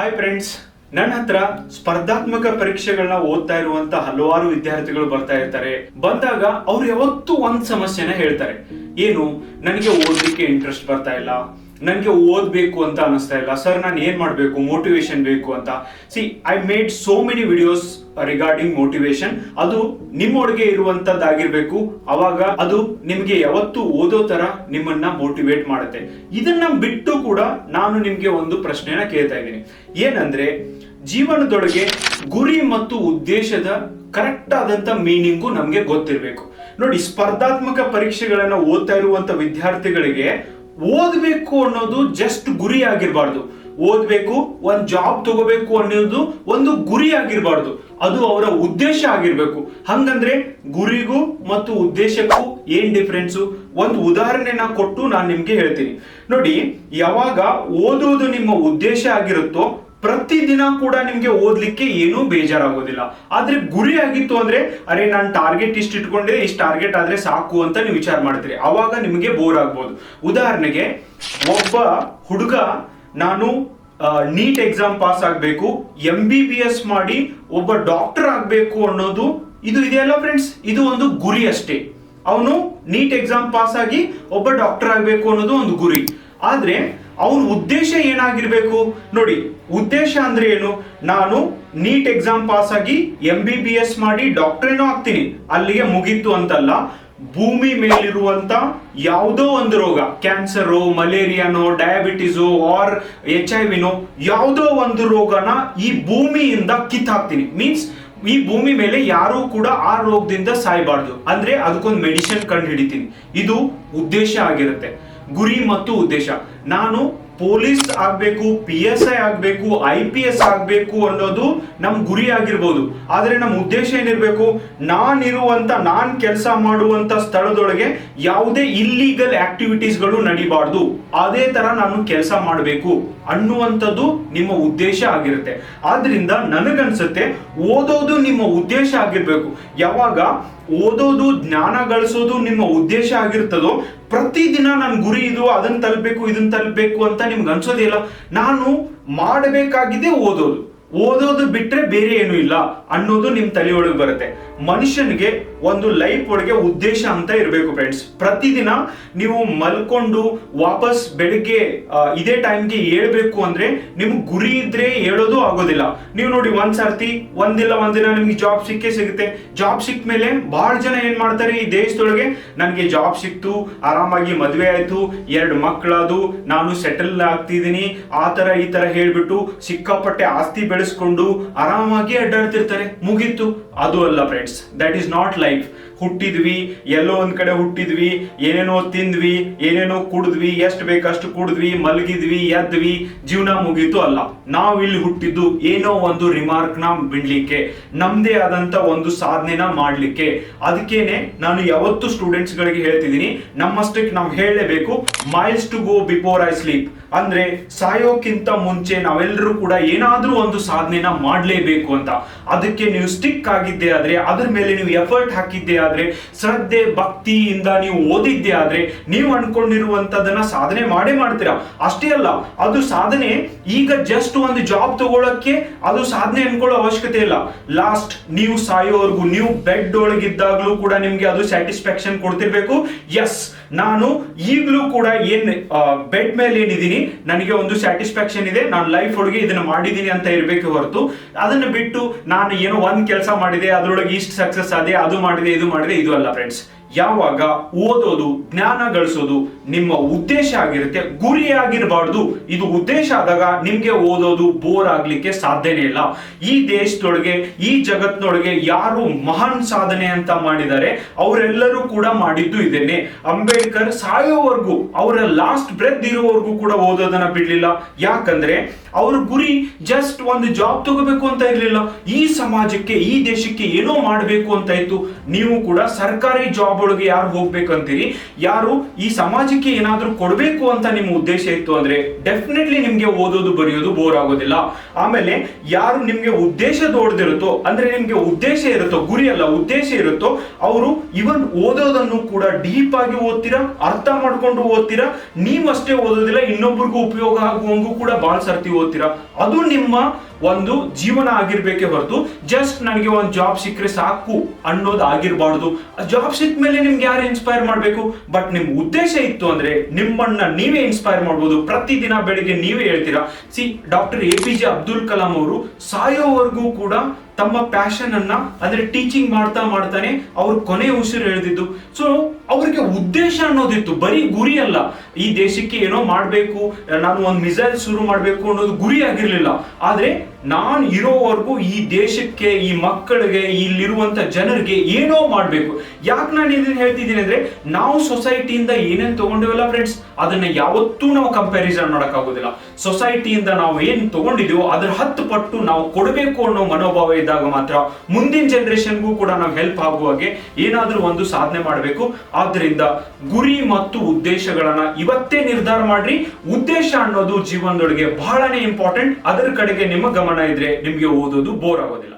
Hi friends ನನ್ನ ಹತ್ರ ಸ್ಪರ್ಧಾತ್ಮಕ ಪರೀಕ್ಷೆಗಳನ್ನ ಓದ್ತಾ ಇರುವಂತ ಹಲವಾರು ವಿದ್ಯಾರ್ಥಿಗಳು ಬರ್ತಾ ಇರ್ತಾರೆ. ಬಂದಾಗ ಅವ್ರು ಯಾವತ್ತೂ ಒಂದ್ ಸಮಸ್ಯೆನ ಹೇಳ್ತಾರೆ. ಏನು? ನನಗೆ ಓದಲಿಕ್ಕೆ ಇಂಟ್ರೆಸ್ಟ್ ಬರ್ತಾ ಇಲ್ಲ. ನನಗೆ ಓದ್ಬೇಕು ಅಂತ ಅನಿಸ್ತಾ ಇಲ್ಲ. ಸರ್ ನಾನು ಏನು ಮಾಡಬೇಕು? ಮೋಟಿವೇಶನ್ ಬೇಕು ಅಂತ. See I made so many videos regarding motivation ಅದು ನಿಮ್ಮೊಳಗೆ ಇರುವಂತದ್ದಾಗಿರ್ಬೇಕು. ಅವಾಗ ಅದು ನಿಮ್ಗೆ ಯಾವತ್ತು ಓದೋ ತರ ನಿಮ್ಮನ್ನ ಮೋಟಿವೇಟ್ ಮಾಡುತ್ತೆ. ಇದನ್ನ ಬಿಟ್ಟು ಕೂಡ ನಾನು ನಿಮ್ಗೆ ಒಂದು ಪ್ರಶ್ನೆಯನ್ನ ಕೇಳ್ತಾ ಇದ್ದೀನಿ. ಏನಂದ್ರೆ, ಜೀವನದೊಳಗೆ ಗುರಿ ಮತ್ತು ಉದ್ದೇಶದ ಕರೆಕ್ಟ್ ಆದಂತ ಮೀನಿಂಗು ನಮ್ಗೆ ಗೊತ್ತಿರಬೇಕು. ನೋಡಿ, ಸ್ಪರ್ಧಾತ್ಮಕ ಪರೀಕ್ಷೆಗಳನ್ನ ಓದ್ತಾ ಇರುವಂತ ವಿದ್ಯಾರ್ಥಿಗಳಿಗೆ ಓದ್ಬೇಕು ಅನ್ನೋದು ಜಸ್ಟ್ ಗುರಿ ಆಗಿರಬಾರ್ದು ಓದ್ಬೇಕು, ಒಂದ್ ಜಾಬ್ ತಗೋಬೇಕು ಅನ್ನೋದು ಒಂದು ಗುರಿ ಆಗಿರಬಾರ್ದು ಅದು ಅವರ ಉದ್ದೇಶ ಆಗಿರ್ಬೇಕು. ಹಂಗಂದ್ರೆ ಗುರಿಗೂ ಮತ್ತು ಉದ್ದೇಶಕ್ಕೂ ಏನ್ ಡಿಫ್ರೆನ್ಸು ಒಂದು ಉದಾಹರಣೆನ ಕೊಟ್ಟು ನಾನು ನಿಮ್ಗೆ ಹೇಳ್ತೀನಿ. ನೋಡಿ, ಯಾವಾಗ ಓದೋದು ನಿಮ್ಮ ಉದ್ದೇಶ ಆಗಿರುತ್ತೋ ಪ್ರತಿದಿನ ಕೂಡ ನಿಮಗೆ ಓದಲಿಕ್ಕೆ ಏನೂ ಬೇಜಾರಾಗೋದಿಲ್ಲ. ಆದರೆ ಗುರಿ ಆಗಿತ್ತು ಅಂದ್ರೆ, ಅರೆ ನಾನು ಟಾರ್ಗೆಟ್ ಇಷ್ಟು ಇಟ್ಕೊಂಡೆ, ಇಷ್ಟು ಟಾರ್ಗೆಟ್ ಆದ್ರೆ ಸಾಕು ಅಂತ ನೀವು ವಿಚಾರ ಮಾಡ್ತೀರಿ. ಅವಾಗ ನಿಮಗೆ ಬೋರ್ ಆಗ್ಬೋದು. ಉದಾಹರಣೆಗೆ, ಒಬ್ಬ ಹುಡುಗ ನಾನು ನೀಟ್ ಎಕ್ಸಾಮ್ ಪಾಸ್ ಆಗಬೇಕು ಎಂ ಬಿ ಬಿ ಎಸ್ ಮಾಡಿ ಒಬ್ಬ ಡಾಕ್ಟರ್ ಆಗಬೇಕು ಅನ್ನೋದು ಇದು ಇದೆಯಲ್ಲ ಫ್ರೆಂಡ್ಸ್ ಇದು ಒಂದು ಗುರಿ ಅಷ್ಟೇ. ಅವನು ನೀಟ್ ಎಕ್ಸಾಮ್ ಪಾಸ್ ಆಗಿ ಒಬ್ಬ ಡಾಕ್ಟರ್ ಆಗಬೇಕು ಅನ್ನೋದು ಒಂದು ಗುರಿ. ಆದ್ರೆ ಅವನ ಉದ್ದೇಶ ಏನಾಗಿರಬೇಕು? ನೋಡಿ, ಉದ್ದೇಶ ಅಂದ್ರೆ ಏನು? ನಾನು ನೀಟ್ ಎಕ್ಸಾಮ್ ಪಾಸ್ ಆಗಿ ಎಂ ಬಿ ಬಿ ಎಸ್ ಮಾಡಿ ಡಾಕ್ಟ್ರೇನೋ ಆಗ್ತೀನಿ. ಅಲ್ಲಿಗೆ ಮುಗೀತು ಅಂತಲ್ಲ, ಭೂಮಿ ಮೇಲಿರುವಂತ ಯಾವುದೋ ಒಂದು ರೋಗ, ಕ್ಯಾನ್ಸರು, ಮಲೇರಿಯಾನೋ, ಡಯಾಬಿಟಿಸು, ಆರ್, ಎಚ್ ಐ ವಿನೋ, ಯಾವುದೋ ಒಂದು ರೋಗನ ಈ ಭೂಮಿಯಿಂದ ಕಿತ್ತಾಕ್ತೀನಿ. ಮೀನ್ಸ್ ಈ ಭೂಮಿ ಮೇಲೆ ಯಾರೂ ಕೂಡ ಆ ರೋಗದಿಂದ ಸಾಯಬಾರ್ದು. ಅಂದ್ರೆ ಅದಕ್ಕೊಂದು ಮೆಡಿಸಿನ್ ಕಂಡು ಹಿಡಿತೀನಿ ಇದು ಉದ್ದೇಶ ಆಗಿರುತ್ತೆ. ಗುರಿ ಮತ್ತು ಉದ್ದೇಶ. ನಾನು ಪೊಲೀಸ್ ಆಗ್ಬೇಕು ಪಿ ಎಸ್ ಐ ಆಗ್ಬೇಕು ಐ ಪಿ ಎಸ್ ಆಗ್ಬೇಕು ಅನ್ನೋದು ನಮ್ಮ ಗುರಿ ಆಗಿರ್ಬೋದು. ಆದ್ರೆ ನಮ್ಮ ಉದ್ದೇಶ ಏನಿರ್ಬೇಕು? ನಾನಿರುವಂತ, ನಾನ್ ಕೆಲಸ ಮಾಡುವಂತ ಸ್ಥಳದೊಳಗೆ ಯಾವುದೇ ಇಲ್ಲೀಗಲ್ ಆಕ್ಟಿವಿಟೀಸ್ಗಳು ನಡಿಬಾರ್ದು. ಅದೇ ತರ ನಾನು ಕೆಲಸ ಮಾಡಬೇಕು ಅನ್ನುವಂಥದ್ದು ನಿಮ್ಮ ಉದ್ದೇಶ ಆಗಿರುತ್ತೆ. ಆದ್ರಿಂದ ನನಗನ್ಸುತ್ತೆ, ಓದೋದು ನಿಮ್ಮ ಉದ್ದೇಶ ಆಗಿರ್ಬೇಕು. ಯಾವಾಗ ಓದೋದು, ಜ್ಞಾನ ಗಳಿಸೋದು ನಿಮ್ಮ ಉದ್ದೇಶ ಆಗಿರ್ತದೋ, ಪ್ರತಿದಿನ ನನ್ನ ಗುರಿ ಇದು ಅದನ್ನ ತಲುಪಬೇಕು ಇದನ್ನ ತಲುಪಬೇಕು ಅಂತ ನಿಮ್ಗೆ ಅನ್ಸೋದೇ ಇಲ್ಲ. ನಾನು ಮಾಡಬೇಕಾಗಿದೆ ಓದೋದು. ಓದೋದು ಬಿಟ್ರೆ ಬೇರೆ ಏನು ಇಲ್ಲ ಅನ್ನೋದು ನಿಮ್ ತಲೆಯೊಳಗೆ ಬರುತ್ತೆ. ಮನುಷ್ಯನಿಗೆ ಒಂದು ಲೈಫ್ ಒಳಗೆ ಉದ್ದೇಶ ಅಂತ ಇರಬೇಕು ಫ್ರೆಂಡ್ಸ್ ಪ್ರತಿದಿನ ನೀವು ಮಲ್ಕೊಂಡು ವಾಪಸ್ ಬೆಳಿಗ್ಗೆ ಇದೇ ಟೈಮ್ಗೆ ಏಳ್ಬೇಕು ಅಂದ್ರೆ ನಿಮ್ಗೆ ಗುರಿ ಇದ್ರೆ ಹೇಳೋದು ಆಗೋದಿಲ್ಲ. ನೀವು ನೋಡಿ ಒಂದ್ ಸರ್ತಿ, ಒಂದಿಲ್ಲ ಒಂದಿನ ನಿಮ್ಗೆ ಜಾಬ್ ಸಿಕ್ಕೇ ಸಿಗುತ್ತೆ. ಜಾಬ್ ಸಿಕ್ಕ ಮೇಲೆ ಬಹಳ ಜನ ಏನ್ ಮಾಡ್ತಾರೆ ಈ ದೇಶದೊಳಗೆ? ನನಗೆ ಜಾಬ್ ಸಿಕ್ತು, ಆರಾಮಾಗಿ ಮದುವೆ ಆಯ್ತು, ಎರಡು ಮಕ್ಕಳದು ನಾನು ಸೆಟಲ್ ಆಗ್ತಿದ್ದೀನಿ, ಆ ತರ ಈ ತರ ಹೇಳ್ಬಿಟ್ಟು ಸಿಕ್ಕಾಪಟ್ಟೆ ಆಸ್ತಿ ಬೆಳೆಸ್ಕೊಂಡು ಆರಾಮಾಗಿ ಅಡ್ಡಾಡ್ತಿರ್ತಾರೆ. ಮುಗೀತು. ಅದು ಅಲ್ಲ friends that is not life ಹುಟ್ಟಿದ್ವಿ, ಎಲ್ಲೋ ಒಂದ್ ಕಡೆ ಹುಟ್ಟಿದ್ವಿ, ಏನೇನೋ ತಿಂದ್ವಿ, ಏನೇನೋ ಕುಡಿದ್ವಿ, ಎಷ್ಟು ಬೇಕಷ್ಟು ಕುಡಿದ್ವಿ, ಮಲಗಿದ್ವಿ ಎದ್ವಿ ಜೀವನ ಮುಗೀತು ಅಲ್ಲ. ನಾವು ಇಲ್ಲಿ ಹುಟ್ಟಿದ್ದು ಏನೋ ಒಂದು ರಿಮಾರ್ಕ್ನ ಬಿಡ್ಲಿಕ್ಕೆ, ನಮ್ದೇ ಆದಂತ ಒಂದು ಸಾಧನೆನ ಮಾಡ್ಲಿಕ್ಕೆ. ಅದಕ್ಕೇನೆ ನಾನು ಯಾವತ್ತು ಸ್ಟೂಡೆಂಟ್ಸ್ ಗಳಿಗೆ ಹೇಳ್ತಿದ್ದೀನಿ ನಮ್ಮಷ್ಟಕ್ಕೆ ನಾವು ಹೇಳಲೇಬೇಕು miles to go before I sleep ಅಂದ್ರೆ ಸಾಯೋಕ್ಕಿಂತ ಮುಂಚೆ ನಾವೆಲ್ಲರೂ ಕೂಡ ಏನಾದ್ರೂ ಒಂದು ಸಾಧನೆನ ಮಾಡ್ಲೇಬೇಕು ಅಂತ. ಅದಕ್ಕೆ ನೀವು ಸ್ಟಿಕ್ ಆಗಿದ್ದೆ ಆದ್ರೆ, ಅದ್ರ ಮೇಲೆ ನೀವು ಎಫರ್ಟ್ ಹಾಕಿದ್ದೆ ಆದ್ರೆ, ಶ್ರದ್ಧೆ, ಭಕ್ತಿಯಿಂದ ನೀವು ಓದಿದ್ದೆ ಆದ್ರೆ, ನೀವು ಅನ್ಕೊಂಡಿರುವಂತದನ್ನ ಸಾಧನೆ ಮಾಡೇ ಮಾಡ್ತೀರಾ? ಅಷ್ಟೇ ಅಲ್ಲ, ಅದು ಸಾಧನೆ ಈಗ ಜಸ್ಟ್ ಒಂದು ಜಾಬ್ ತಗೊಳಕ್ಕೆ ಅದು ಸಾಧನೆ ಅನ್ಕೊಳ್ಳೋ ಅವಶ್ಯಕತೆ ಇಲ್ಲ. ಲಾಸ್ಟ್ ನೀವು ಸಾಯೋವರೆಗೂ, ನೀವು ಬೆಡ್ ಒಳಗಿದ್ದಾಗ್ಲೂ ಕೂಡ ನಿಮ್ಗೆ ಅದು ಸ್ಯಾಟಿಸ್ಫ್ಯಾಕ್ಷನ್ ಕೊಡ್ತಿರ್ಬೇಕು. ಎಸ್ ನಾನು ಈಗಲೂ ಕೂಡ ಏನ್ ಬೆಡ್ ಮೇಲೆ ಏನಿದ್ದೀನಿ, ನನಗೆ ಒಂದು ಸ್ಯಾಟಿಸ್ಫ್ಯಾಕ್ಷನ್ ಇದೆ, ನಾನು ಲೈಫ್ ಒಳಗೆ ಇದನ್ನ ಮಾಡಿದ್ದೀನಿ ಅಂತ ಇರಬೇಕು ಹೊರತು, ಅದನ್ನ ಬಿಟ್ಟು ನಾನು ಏನೋ ಒಂದ್ ಕೆಲಸ ಮಾಡಿದೆ ಅದ್ರೊಳಗೆ ಇಷ್ಟು ಸಕ್ಸಸ್ ಆದೆ ಅದು ಮಾಡಿದೆ ಇದು ಮಾಡಿದೆ ಇದು ಅಲ್ಲ ಫ್ರೆಂಡ್ಸ್ ಯಾವಾಗ ಓದೋದು, ಜ್ಞಾನ ಗಳಿಸೋದು ನಿಮ್ಮ ಉದ್ದೇಶ ಆಗಿರುತ್ತೆ ಗುರಿ ಆಗಿರಬಾರ್ದು ಇದು ಉದ್ದೇಶ ಆದಾಗ ನಿಮ್ಗೆ ಓದೋದು ಬೋರ್ ಆಗ್ಲಿಕ್ಕೆ ಸಾಧ್ಯನೇ ಇಲ್ಲ. ಈ ದೇಶದೊಳಗೆ, ಈ ಜಗತ್ನೊಳಗೆ ಯಾರು ಮಹಾನ್ ಸಾಧನೆ ಅಂತ ಮಾಡಿದ್ದಾರೆ, ಅವರೆಲ್ಲರೂ ಕೂಡ ಮಾಡಿದ್ದು ಇದನ್ನೇ ಅಂಬೇಡ್ಕರ್ ಸಾಯೋವರೆಗೂ, ಅವರ ಲಾಸ್ಟ್ ಬ್ರೆತ್ ಇರೋವರೆಗೂ ಕೂಡ ಓದೋದನ್ನ ಬಿಡ್ಲಿಲ್ಲ. ಯಾಕಂದ್ರೆ ಅವ್ರ ಗುರಿ ಜಸ್ಟ್ ಒಂದು ಜಾಬ್ ತಗೋಬೇಕು ಅಂತ ಇರಲಿಲ್ಲ. ಈ ಸಮಾಜಕ್ಕೆ, ಈ ದೇಶಕ್ಕೆ ಏನೋ ಮಾಡಬೇಕು ಅಂತ ಇತ್ತು. ನೀವು ಕೂಡ ಸರ್ಕಾರಿ ಜಾಬ್ ಒಳಗೆ ಯಾರು ಹೋಗ್ಬೇಕಂತೀರಿ? ಯಾರು ಈ ಸಮಾಜಕ್ಕೆ ಏನಾದರೂ ಕೊಡಬೇಕು ಅಂತ ನಿಮ್ಮ ಉದ್ದೇಶ ಇತ್ತು ಅಂದ್ರೆ ಡೆಫಿನೆಟ್ಲಿ ನಿಮ್ಗೆ ಓದೋದು, ಬರೆಯೋದು ಬೋರ್ ಆಗೋದಿಲ್ಲ. ಆಮೇಲೆ ಯಾರು ನಿಮ್ಗೆ ಉದ್ದೇಶ ದೊಡ್ದಿರುತ್ತೋ ಅಂದ್ರೆ ನಿಮ್ಗೆ ಉದ್ದೇಶ ಇರುತ್ತೋ, ಗುರಿ ಅಲ್ಲ, ಉದ್ದೇಶ ಇರುತ್ತೋ, ಅವರು ಇವನ್ ಓದೋದನ್ನು ಕೂಡ ಡೀಪ್ ಆಗಿ ಓದ್ತೀರಾ, ಅರ್ಥ ಮಾಡ್ಕೊಂಡು ಓದ್ತೀರಾ, ನೀವಷ್ಟೇ ಓದೋದಿಲ್ಲ, ಇನ್ನೊಬ್ರಿಗೂ ಉಪಯೋಗ ಆಗುವಂಗೂ ಕೂಡ ಬಾಳ್ ಸರ್ತಿ ಓದ್ತೀರಾ? ಅದು ನಿಮ್ಮ ಒಂದು ಜೀವನ ಆಗಿರ್ಬೇಕೇ ಹೊರತು ಜಸ್ಟ್ ನನಗೆ ಒಂದು ಜಾಬ್ ಸಿಕ್ಕರೆ ಸಾಕು ಅನ್ನೋದು ಆಗಿರಬಾರ್ದು ಜಾಬ್ ಸಿಕ್ಕ ಮೇಲೆ ನಿಮ್ಗೆ ಯಾರು ಇನ್ಸ್ಪೈರ್ ಮಾಡಬೇಕು? ಬಟ್ ನಿಮ್ ಉದ್ದೇಶ ಇತ್ತು ಅಂದ್ರೆ ನಿಮ್ಮನ್ನ ನೀವೇ ಇನ್ಸ್ಪೈರ್ ಮಾಡ್ಬೋದು. ಪ್ರತಿದಿನ ಬೆಳಿಗ್ಗೆ ನೀವೇ ಹೇಳ್ತೀರಾ, see doctor A P J Abdul Kalam ಅವರು ಸಾಯೋವರೆಗೂ ಕೂಡ ತಮ್ಮ ಪ್ಯಾಷನ್ ಅನ್ನ, ಅಂದ್ರೆ ಟೀಚಿಂಗ್ ಮಾಡ್ತಾ ಮಾಡ್ತಾನೆ ಅವ್ರ ಕೊನೆ ಉಸಿರು ಎಳೆದಿದ್ದು. ಸೊ ಅವ್ರಿಗೆ ಉದ್ದೇಶ ಅನ್ನೋದಿತ್ತು, ಬರೀ ಗುರಿ ಅಲ್ಲ. ಈ ದೇಶಕ್ಕೆ ಏನೋ ಮಾಡಬೇಕು, ನಾನು ಒಂದು ಮಿಸೈಲ್ ಶುರು ಮಾಡಬೇಕು ಅನ್ನೋದು ಗುರಿ ಆಗಿರ್ಲಿಲ್ಲ. ಆದ್ರೆ ನಾನು ಇರೋವರೆಗೂ ಈ ದೇಶಕ್ಕೆ, ಈ ಮಕ್ಕಳಿಗೆ, ಇಲ್ಲಿರುವಂತ ಜನರಿಗೆ ಏನೋ ಮಾಡಬೇಕು. ಯಾಕೆ ನಾನು ಇದನ್ನ ಹೇಳ್ತಿದ್ದೀನಿ ಅಂದ್ರೆ, ನಾವು ಸೊಸೈಟಿಯಿಂದ ಏನೇನು ತಗೊಂಡಿವಲ್ಲ ಫ್ರೆಂಡ್ಸ್ ಅದನ್ನ ಯಾವತ್ತೂ ನಾವು ಕಂಪ್ಯಾರಿಸನ್ ಮಾಡೋಕ್ಕಾಗೋದಿಲ್ಲ. ಸೊಸೈಟಿಯಿಂದ ನಾವು ಏನ್ ತಗೊಂಡಿದೀವೋ, ಅದ್ರ ಹತ್ತು ಪಟ್ಟು ನಾವು ಕೊಡಬೇಕು ಅನ್ನೋ ಮನೋಭಾವ ಇದ್ದಾಗ ಮಾತ್ರ ಮುಂದಿನ ಜನರೇಷನ್ಗೂ ಕೂಡ ನಾವು ಹೆಲ್ಪ್ ಆಗುವ ಹಾಗೆ ಏನಾದ್ರೂ ಒಂದು ಸಾಧನೆ ಮಾಡಬೇಕು. ಆದ್ದರಿಂದ ಗುರಿ ಮತ್ತು ಉದ್ದೇಶಗಳನ್ನ ಇವತ್ತೇ ನಿರ್ಧಾರ ಮಾಡ್ರಿ. ಉದ್ದೇಶ ಅನ್ನೋದು ಜೀವನದೊಳಗೆ ಬಹಳನೇ ಇಂಪಾರ್ಟೆಂಟ್ ಅದರ ಕಡೆಗೆ ನಿಮ್ಮ ಗಮನ ಇದ್ರೆ ನಿಮ್ಗೆ ಓದೋದು ಬೋರ್ ಆಗೋದಿಲ್ಲ.